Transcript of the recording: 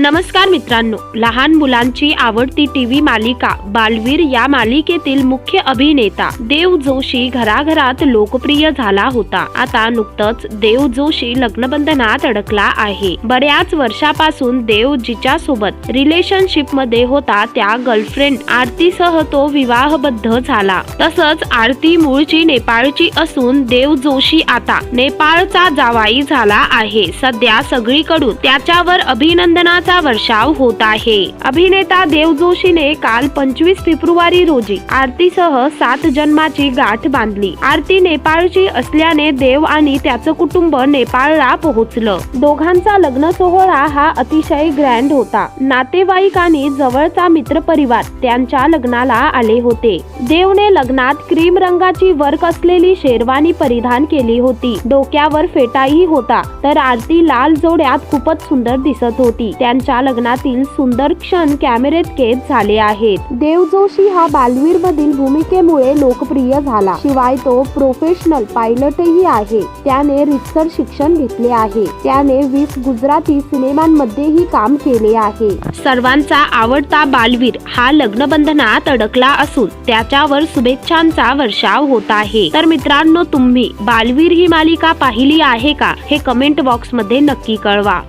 नमस्कार मित्रांनो लहान मुलांची आवडती टी व्ही मालिका बालवीर या मालिकेतील मुख्य अभिनेता देव जोशी घराघरात लोकप्रिय झाला होता. आता नुकतंच देव जोशी लग्नबंधनात अडकला आहे. बऱ्याच वर्षापासून देव जिच्या सोबत रिलेशनशिपमध्ये होता त्या गर्लफ्रेंड आरतीसह तो विवाहबद्ध झाला. तसंच आरती मूळची नेपाळची असून देव जोशी आता नेपाळचा जावाई झाला आहे. सध्या सगळीकडून त्याच्यावर अभिनंदनाचा वर्षाव होत आहे. अभिनेता देव जोशीने काल पंचवीस फेब्रुवारी रोजी आरतीसह सात जन्माची गाठ बांधली. आरती नेपाळची असल्याने देव आणि त्याचं कुटुंब नेपाळला पोहोचलं. दोघांचा लग्न सोहळा हा अतिशय ग्रँड होता. नातेवाईक आणि जवळचा मित्रपरिवार त्यांच्या लग्नाला आले होते. देवने लग्नात क्रीम रंगाची वर्क असलेली शेरवानी परिधान केली होती. डोक्यावर फेटाही होता तर आरती लाल जोड्यात खूपच सुंदर दिसत होती. त्यांच्या लग्नातील सुंदर क्षण कॅमेरेत कैद झाले आहेत. देव जोशी हा बालवीर मधील भूमिकेमुळे लोकप्रिय झाला. शिवाय तो प्रोफेशनल पायलटही आहे. त्याने रितसर शिक्षण घेतले आहे. त्याने वीस गुजराती सिनेमांमध्येही काम केले आहे. सर्वांचा आवडता बालवीर हा लग्नबंधनात अडकला असून त्याच्यावर शुभेच्छांचा वर्षाव होत आहे. तर मित्रांनो तुम्ही बालवीर ही मालिका पाहिली आहे का? हे कमेंट बॉक्समध्ये नक्की कळवा.